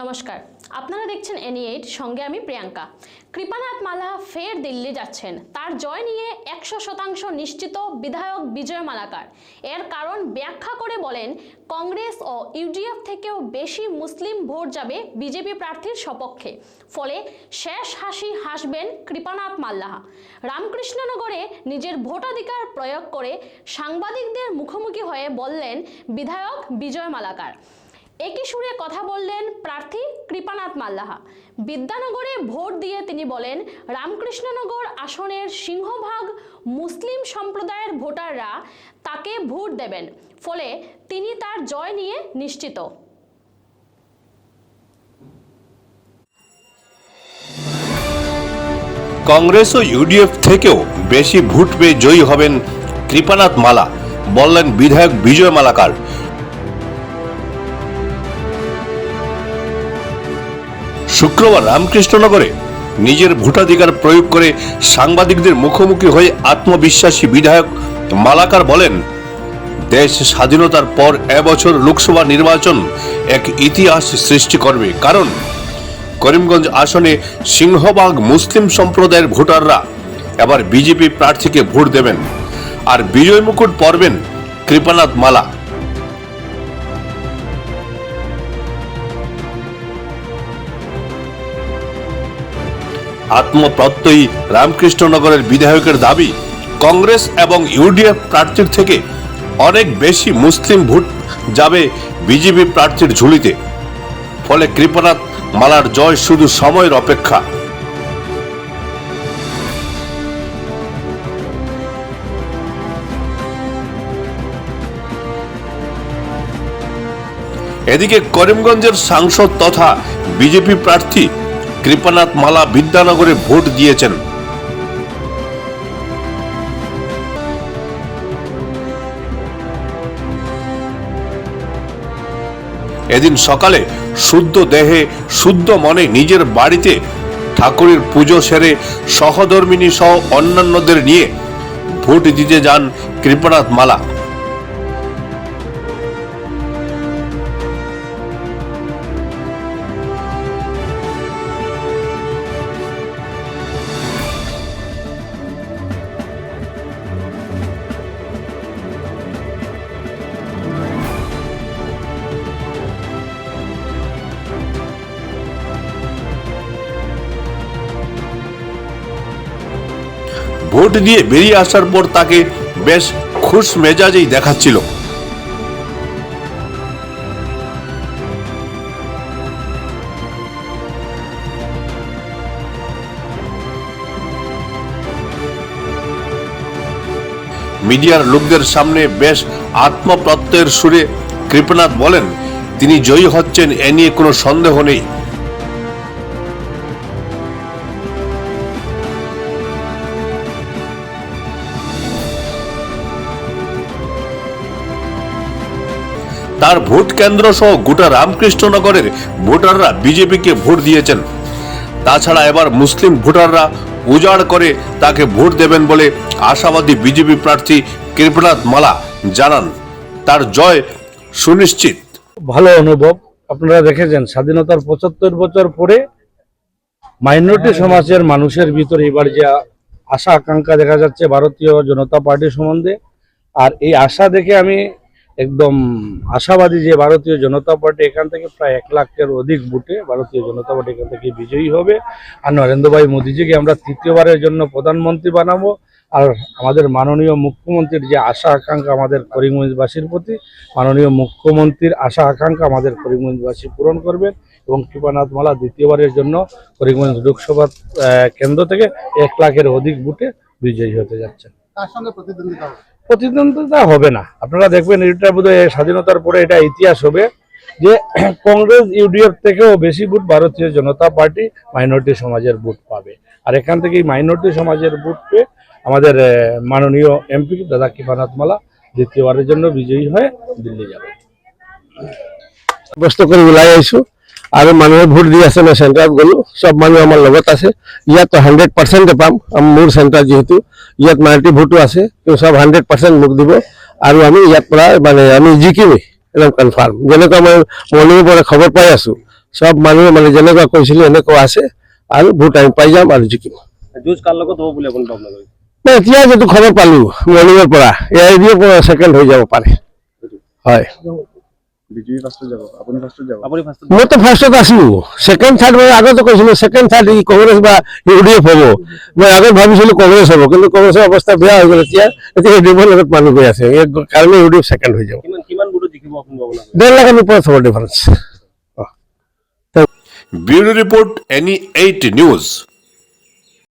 নমস্কার। আপনারা দেখছেন এনি এইট সঙ্গে আমি প্রিয়াঙ্কা। কৃপানাথ মালা ফের দিল্লি যাচ্ছেন। তার জয় নিয়ে একশো শতাংশ নিশ্চিত বিধায়ক বিজয় মালাকার। এর কারণ ব্যাখ্যা করে বলেন, কংগ্রেস ও ইউডিএফ থেকেও বেশি মুসলিম ভোট যাবে বিজেপি প্রার্থীর সপক্ষে। ফলে শেষ হাসি হাসবেন কৃপানাথ মাল্লাহা রামকৃষ্ণনগরে নিজের ভোটাধিকার প্রয়োগ করে সাংবাদিকদের মুখোমুখি হয়ে বললেন বিধায়ক বিজয় মালাকার। একই সুরে কথা বললেন প্রার্থী কৃপানাথ মাল্লাহা। বিদ্যানগরে ভোট দিয়ে তিনি বলেন, রামকৃষ্ণনগর আসনের সিংহভাগ মুসলিম সম্প্রদায়ের ভোটাররা তাকে ভোট দেবেন, ফলে তিনি তার জয় নিয়ে নিশ্চিত। কংগ্রেস ও ইউডিএফ থেকেও বেশি ভোট পেয়ে জয়ী হবেন কৃপানাথ মালা বললেন বিধায়ক বিজয় মালাকার। শুক্রবার রামকৃষ্ণনগরে নিজের ভোটাধিকার প্রয়োগ করে সাংবাদিকদের মুখোমুখি হয়ে আত্মবিশ্বাসী বিধায়ক মালাকার বলেন, দেশ স্বাধীনতার পর এবছর লোকসভা নির্বাচন এক ইতিহাস সৃষ্টি করবে। কারণ, করিমগঞ্জ আসনে সিংহবাগ মুসলিম সম্প্রদায়ের ভোটাররা এবার বিজেপি প্রার্থীকে ভোট দেবেন। আর বিজয় মুকুট পরবেন কৃপানাথ মালা। আত্মপ্রত্যয়ী রামকৃষ্ণনগরের বিধায়কের দাবি, কংগ্রেস এবং ইউডিএফ প্রার্থীর থেকে অনেক বেশি মুসলিম ভোট যাবে বিজেপি প্রার্থীর ঝুলিতে। ফলে কৃপানাথ মালার জয় শুধু সময়ের অপেক্ষা। এদিকে করিমগঞ্জের সাংসদ তথা বিজেপি প্রার্থী কৃপানাথ মালা বিদ্যানগরে ভোট দিয়েছেন। এদিন সকালে শুদ্ধ দেহে, শুদ্ধ মনে নিজের বাড়িতে ঠাকুরের পুজো সেরে সহধর্মিনী সহ অন্যান্যদের নিয়ে ভোট দিতে যান কৃপানাথ মালা। ভোট দিয়ে বেরিয়ে আসার পর তাকে বেশ খুশ মেজাজেই দেখাচ্ছিল। মিডিয়ার লোকদের সামনে বেশ আত্মপ্রত্যয়ের সুরে কৃপনাথ বলেন, তিনি জয়ী হচ্ছেন, এ নিয়ে কোনো সন্দেহ নেই। তার ভোট কেন্দ্র সহ গোটা রামকৃষ্ণনগরের ভোটাররা বিজেপিকে ভোট দিয়েছেন। তাছাড়া এবার মুসলিম ভোটাররা উজাড় করে তাকে ভোট দেবেন বলে আশাবাদী বিজেপি প্রার্থী কৃপনাথ মালা জানান। তার জয় সুনিশ্চিত। ভালো অনুভব। আপনারা দেখেছেন, স্বাধীনতার পঁচাত্তর বছর পরে মাইনরিটি সমাজের মানুষের ভিতরে এবার যে আশা আকাঙ্ক্ষা দেখা যাচ্ছে, ভারতীয় জনতা পার্টি সম্বন্ধে। আর এই আশা দেখে আমি একদম আশাবাদী যে ভারতীয় জনতা পার্টি এখান থেকে প্রায় এক লাখের অধিক ভোটে ভারতীয় জনতা পার্টি এখান থেকে বিজয়ী হবে। আর নরেন্দ্র ভাই মোদীজিকে আমরা তৃতীয়বারের জন্য প্রধানমন্ত্রী বানাবো। আর আমাদের মাননীয় মুখ্যমন্ত্রীর যে আশা আকাঙ্ক্ষা আমাদের করিমগঞ্জবাসীর প্রতি, মাননীয় মুখ্যমন্ত্রীর আশা আকাঙ্ক্ষা আমাদের করিমগঞ্জবাসী পূরণ করবেন এবং কৃপানাথ মালা দ্বিতীয়বারের জন্য করিমগঞ্জ লোকসভা কেন্দ্র থেকে এক লাখের অধিক বুটে বিজয়ী হতে যাচ্ছেন। তার সঙ্গে প্রতিদ্বন্দ্বিতা প্রতিদ্বন্দ্বিতা হবে না। আপনারা দেখবেন এটা বোধহয় স্বাধীনতার পরে এটা ইতিহাস হবে যে কংগ্রেস, ইউডিএফ থেকেও বেশি vote Bharatiya Janata party minority সমাজের ভোট পাবে। আর এখান থেকে মাইনরিটি সমাজের ভোট পেয়ে আমাদের মাননীয় এমপি দাদা কৃপানাথ মালা দ্বিতীয়বারের জন্য বিজয়ী হয়ে দিল্লি যাবে কৰি ওলাই আহিছো আৰু মানুহে ভোট দি আছে মই চেণ্টাৰত গ'লো চব মানুহ আমাৰ লগত আছে। ইয়াত হাণ্ড্ৰেড পাৰ্চেণ্টে পাম মোৰ চেণ্টাৰ যিহেতু ইয়াত মাল্টি ভোটো আছে তেওঁ চব হাণ্ড্ৰেড পাৰ্চেণ্ট মোক দিব। আৰু আমি ইয়াৰ পৰা মানে আমি জিকিমেই একদম কনফাৰ্ম যেনেকুৱা মই মৰ্ণিঙৰ পৰা খবৰ পাই আছো চব মানুহে মানে যেনেকুৱা কৈছিলো এনেকুৱা আছে। আৰু ভোট আমি পাই যাম আৰু জিকিম। যুঁজ কাৰ লগত হ'ব বুলি আপুনি নাই, এতিয়া যিটো খবৰ পালো মৰ্ণিঙৰ পৰা এ আই ডিৰ পৰা ছেকেণ্ড হৈ যাব পাৰে। হয়। বিজেপি ফাৰ্ষ্টত যাব আপুনি ফাৰ্ষ্টত যাব। আপুনি ফাৰ্ষ্টত মইতো ফাৰ্ষ্টত আছিলো। ছেকেণ্ড থাৰ্ড মই আগতে কৈছিলো ছেকেণ্ড থাৰ্ড ই কংগ্ৰেছ বা ইউ ডি এফ হ'ব। মই আগত ভাবিছিলো কংগ্ৰেছ হ'ব কিন্তু কংগ্ৰেছৰ অৱস্থা বেয়া হৈ গ'ল এতিয়া। এতিয়া ইউ ডি এফৰ লগত মানুহ গৈ আছে। এই কাৰণে ইউ ডি এফ ছেকেণ্ড হৈ যাব। ডেৰ লাখৰ ওপৰত হ'ব difference bureau report N E eight news.